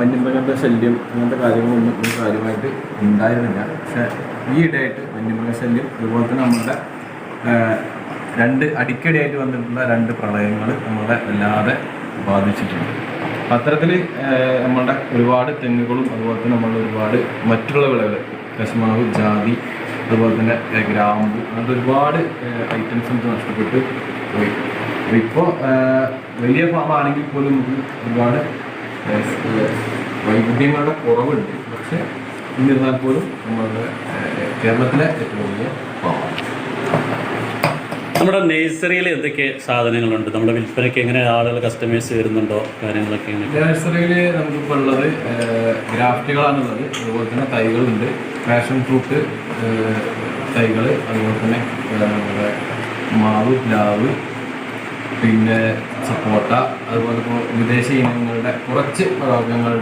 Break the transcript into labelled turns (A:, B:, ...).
A: വന്യമൃഗങ്ങളുടെ ശല്യം അങ്ങനത്തെ കാര്യങ്ങളൊന്നും ഒരു കാര്യമായിട്ട് ഉണ്ടായിരുന്നില്ല. പക്ഷേ ഈ വന്യമൃഗ ശല്യം അതുപോലെ തന്നെ നമ്മുടെ രണ്ട് അടിക്കടിയായിട്ട് വന്നിട്ടുള്ള രണ്ട് പ്രളയങ്ങൾ നമ്മളെ വല്ലാതെ ബാധിച്ചിട്ടുണ്ട്. അത്തരത്തിൽ നമ്മളുടെ ഒരുപാട് തെങ്ങുകളും അതുപോലെ തന്നെ നമ്മളുടെ ഒരുപാട് മറ്റുള്ള വിളകൾ കശുമാവ് ജാതി അതുപോലെ തന്നെ ഗ്രാമ്പു അങ്ങനത്തെ ഒരുപാട് ഐറ്റംസ് നമുക്ക് നഷ്ടപ്പെട്ട് പോയി. ഇപ്പോൾ വലിയ ഫാമാണെങ്കിൽ പോലും നമുക്ക് ഒരുപാട് വൈവിധ്യങ്ങളുടെ കുറവുണ്ട്. പക്ഷെ എന്നിരുന്നാൽ പോലും നമ്മളുടെ കേരളത്തിലെ ഏറ്റവും വലിയ പാവമാണ്
B: നമ്മുടെ നേഴ്സറിയിൽ എന്തൊക്കെ സാധനങ്ങളുണ്ട്? നമ്മുടെ വിൽപ്പനയ്ക്ക് എങ്ങനെ ആളുകൾ കസ്റ്റമേഴ്സ് വരുന്നുണ്ടോ? കാര്യങ്ങളൊക്കെ നേഴ്സറിയിൽ
A: നഴ്സറിയിൽ നമുക്കിപ്പോൾ ഉള്ളത് ഗ്രാഫ്റ്റുകളാണുള്ളത്. അതുപോലെ തന്നെ തൈകളുണ്ട്. പാഷൻ ഫ്രൂട്ട് തൈകൾ അതുപോലെ തന്നെ നമ്മുടെ മാവ് പ്ലാവ് പിന്നെ സപ്പോട്ട അതുപോലെ ഇപ്പോൾ വിദേശ ഇനങ്ങളുടെ കുറച്ച് വർഗങ്ങളുടെ